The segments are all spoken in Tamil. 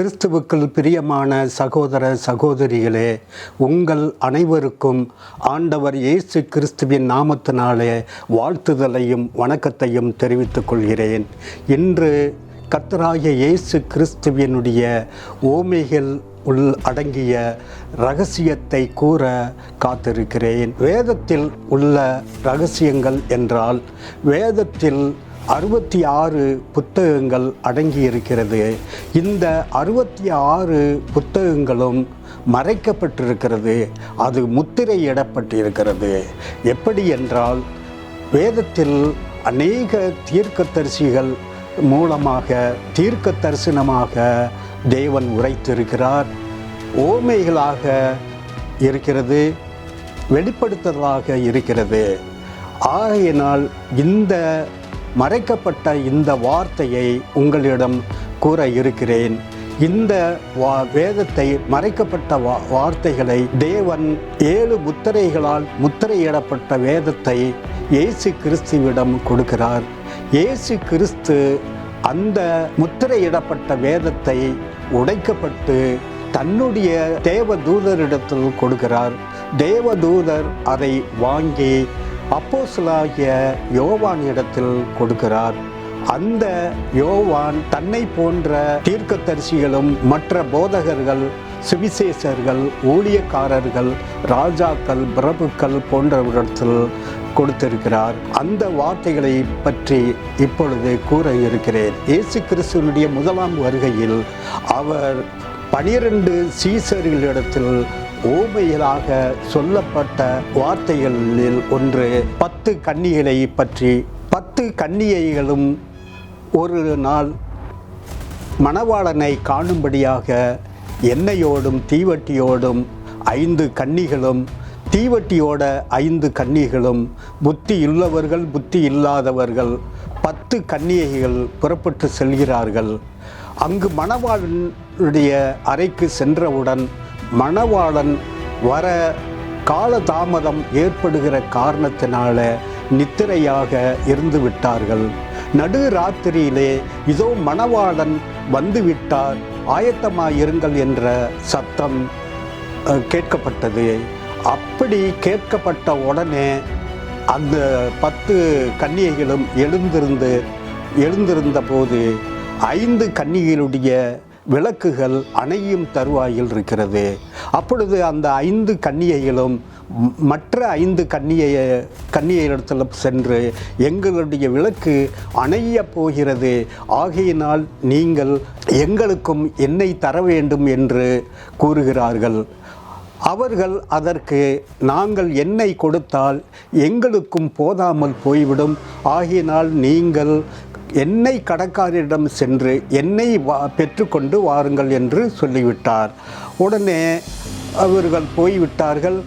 கிறிஸ்துவுக்குள் பிரியமான சகோதர சகோதரிகளே உங்கள் அனைவருக்கும் ஆண்டவர் இயேசு கிறிஸ்துவின் நாமத்தினாலே வாழ்த்துதலையும் வணக்கத்தையும் தெரிவித்துக் கொள்கிறேன். இன்று கர்த்தராகிய இயேசு கிறிஸ்துவினுடைய ஓமைகள் உள் அடங்கிய ரகசியத்தை கூற காத்திருக்கிறேன். வேதத்தில் உள்ள ரகசியங்கள் என்றால் வேதத்தில் அறுபத்தி ஆறு புத்தகங்கள் அடங்கியிருக்கிறது. இந்த அறுபத்தி ஆறு புத்தகங்களும் மறைக்கப்பட்டிருக்கிறது. அது முத்திரையிடப்பட்டிருக்கிறது. எப்படி என்றால் வேதத்தில் அநேக தீர்க்கதரிசிகள் மூலமாக தீர்க்க தரிசனமாக தேவன் உரைத்திருக்கிறார். ஓமைகளாக இருக்கிறது வெளிப்படுத்துதலாக இருக்கிறது. ஆகையினால் இந்த மறைக்கப்பட்ட இந்த வார்த்தையை உங்களிடம் கூற இருக்கிறேன். இந்த வா வேதத்தை மறைக்கப்பட்ட வா வார்த்தைகளை தேவன் ஏழு முத்திரைகளால் முத்திரையிடப்பட்ட வேதத்தை இயேசு கிறிஸ்துவிடம் கொடுக்கிறார். இயேசு கிறிஸ்து அந்த முத்திரையிடப்பட்ட வேதத்தை உடைக்கப்பட்டு தன்னுடைய தேவதூதரிடத்தில் கொடுக்கிறார். தேவதூதர் அதை வாங்கி அப்போசலாகிய யோவான் இடத்தில் கொடுக்கிறார். அந்த யோவான் தன்னை போன்ற தீர்க்கதரிசிகளும் மற்ற போதகர்கள் சுவிசேஷர்கள் ஊழியக்காரர்கள் ராஜாக்கள் பிரபுக்கள் போன்றவரிடத்தில் கொடுத்திருக்கிறார். அந்த வார்த்தைகளை பற்றி இப்பொழுது கூற இருக்கிறேன். இயேசு கிறிஸ்துவனுடைய முதலாம் வருகையில் அவர் பனிரெண்டு சீசர்களிடத்தில் ஓமைகளாக சொல்லப்பட்ட வார்த்தைகளில் ஒன்று பத்து கன்னிகளை பற்றி. பத்து கன்னிகைகளும் ஒரு நாள் மணவாளனை காணும்படியாக எண்ணெயோடும் தீவட்டியோடும் ஐந்து கன்னிகளும் தீவட்டியோட ஐந்து கன்னிகளும் புத்தி உள்ளவர்கள் புத்தி இல்லாதவர்கள் பத்து கன்னிகைகள் புறப்பட்டு செல்கிறார்கள். அங்கு மணவாளனுடைய அறைக்கு சென்றவுடன் மணவாளன் வர காலதாமதம் ஏற்படுகிற காரணத்தினால நித்திரையாக இருந்து விட்டார்கள். நடு ராத்திரியிலே இதோ மணவாளன் வந்துவிட்டார். ஆயத்தமாயிருங்கள் என்ற சத்தம் கேட்கப்பட்டது. அப்படி கேட்கப்பட்ட உடனே அந்த பத்து கன்னிகைகளும் எழுந்திருந்து எழுந்திருந்த போது ஐந்து கன்னிகளுடைய விளக்குகள் அணையும் தருவாயில் இருக்கிறது. அப்பொழுது அந்த ஐந்து கன்னியைகளும் மற்ற ஐந்து கன்னியை கன்னியிடத்தில் சென்று எங்களுடைய விளக்கு அணைய போகிறது. ஆகையினால் நீங்கள் எங்களுக்கும் என்னை தர வேண்டும் என்று கூறுகிறார்கள். அவர்கள் அதற்கு நாங்கள் எண்ணெய் கொடுத்தால் எங்களுக்கும் போதாமல் போய்விடும். ஆகையினால் நீங்கள் எண்ணெய் கடற்காரரிடம் சென்று எண்ணெய் வா பெற்றுக்கொண்டு வாருங்கள் என்று சொல்லிவிட்டார். உடனே அவர்கள் போய்விட்டார்கள்.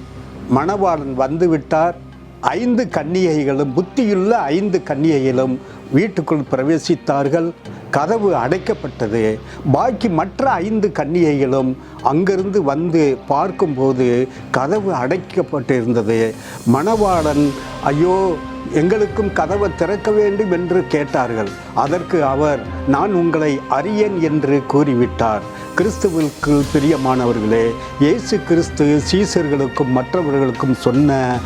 மணவாளன் வந்துவிட்டார். ஐந்து கன்னிகைகளும் புத்தியுள்ள ஐந்து கன்னிகைகளும் வீட்டுக்குள் பிரவேசித்தார்கள். கதவு அடைக்கப்பட்டது. பாக்கி மற்ற ஐந்து கன்னிகைகளும் அங்கிருந்து வந்து பார்க்கும்போது கதவு அடைக்கப்பட்டிருந்தது. மணவாளன் ஐயோ எங்களுக்கும் கதவை திறக்க வேண்டும் என்று கேட்டார்கள். அதற்கு அவர் நான் உங்களை அறியேன் என்று கூறிவிட்டார். கிறிஸ்துவுக்கு பிரியமானவர்களே இயேசு கிறிஸ்து சீசர்களுக்கும் மற்றவர்களுக்கும் சொன்ன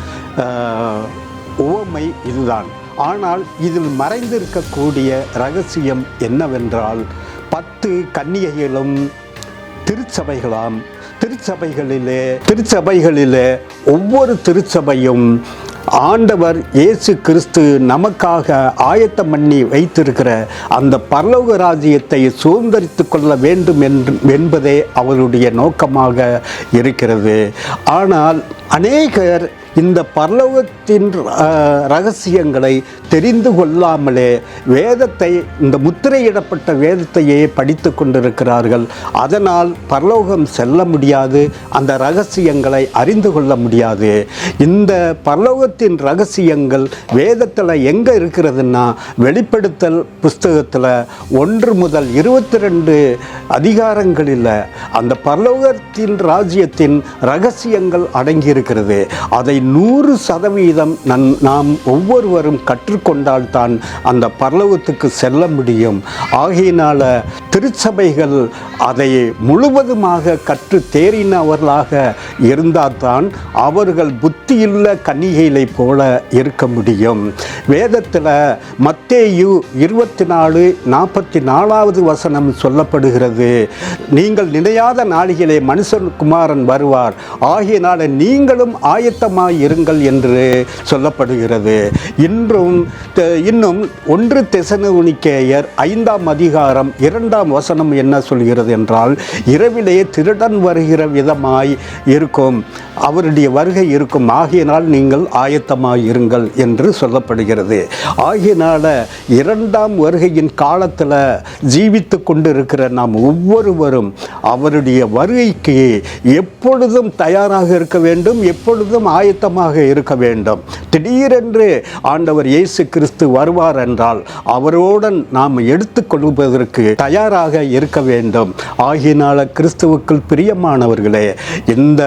உவமை இதுதான். ஆனால் இதில் மறைந்திருக்கக்கூடிய ரகசியம் என்னவென்றால் பத்து கன்னிகைகளும் திருச்சபைகளாம். திருச்சபைகளிலே திருச்சபைகளிலே ஒவ்வொரு திருச்சபையும் ஆண்டவர் இயேசு கிறிஸ்து நமக்காக ஆயத்தம் பண்ணி வைத்திருக்கிற அந்த பரலோக ராஜ்யத்தை சுதந்திரித்து கொள்ள வேண்டும் என்று என்பதே அவருடைய நோக்கமாக இருக்கிறது. ஆனால் அநேகர் இந்த பரலோகத்தின் ரகசியங்களை தெரிந்து கொள்ளாமலே வேதத்தை இந்த முத்திரையிடப்பட்ட வேதத்தையே படித்து கொண்டிருக்கிறார்கள். அதனால் பரலோகம் செல்ல முடியாது அந்த ரகசியங்களை அறிந்து கொள்ள முடியாது. இந்த பரலோகத்தின் ரகசியங்கள் வேதத்தில் எங்கே இருக்கிறதுன்னா வெளிப்படுத்தல் புஸ்தகத்தில் ஒன்று முதல் இருபத்தி ரெண்டு அதிகாரங்களில் அந்த பரலோகத்தின் ராஜ்யத்தின் ரகசியங்கள் அடங்கியிருக்கிறது. அதை நூறு சதவீதம் நன் நாம் ஒவ்வொருவரும் கற்றுக்கொண்டால்தான் அந்த பரலவத்துக்கு செல்ல முடியும். ஆகையினால திருச்சபைகள் அதை முழுவதுமாக கற்று தேறினவர்களாக இருந்தால்தான் அவர்கள் புத்தியுள்ள கன்னிகைகளை போல இருக்க முடியும். வேதத்தில் மத்தேயு இருபத்தி நாலு நாற்பத்தி நாலாவது வசனம் சொல்லப்படுகிறது. நீங்கள் நினையாத நாளிகளே மனுஷன் குமாரன் வருவார். ஆகியனால நீங்களும் ஆயத்தமாக இருங்கள் என்று சொல்லப்படுகிறது. இன்றும் இன்னும் ஒன்று திசனுனிக்கேயர் ஐந்தாம் அதிகாரம் இரண்டாம் வசனம் என்ன சொல்கிறது என்றால் இரவிலே திருடன் வருகிற விதமாய் இருக்கும் அவருடைய வருகை இருக்கும் ஆகியனால் நீங்கள் ஆயத்தமாக இருங்கள் என்று சொல்லப்படுகிறது. ஆகியனால இரண்டாம் வருகையின் காலத்தில் ஜீவித்து கொண்டிருக்கிற நாம் ஒவ்வொருவரும் அவருடைய வருகைக்கு எப்பொழுதும் தயாராக இருக்க வேண்டும் எப்பொழுதும் ஆயத்த ஆயத்தமாக இருக்க வேண்டும். திடீரென்று ஆண்டவர் இயேசு கிறிஸ்து வருவார் என்றால் அவரோடன் நாம் எடுத்துக்கொள்வதற்கு தயாராக இருக்க வேண்டும். ஆகியனால கிறிஸ்துவுக்குள் பிரியமானவர்களே இந்த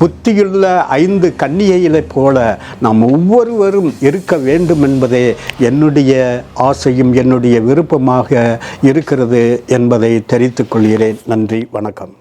புத்தியுள்ள ஐந்து கன்னிகைகளைப் போல நாம் ஒவ்வொருவரும் இருக்க வேண்டும் என்பதே என்னுடைய ஆசையும் என்னுடைய விருப்பமாக இருக்கிறது என்பதை தெரிவித்துக் கொள்கிறேன். நன்றி வணக்கம்.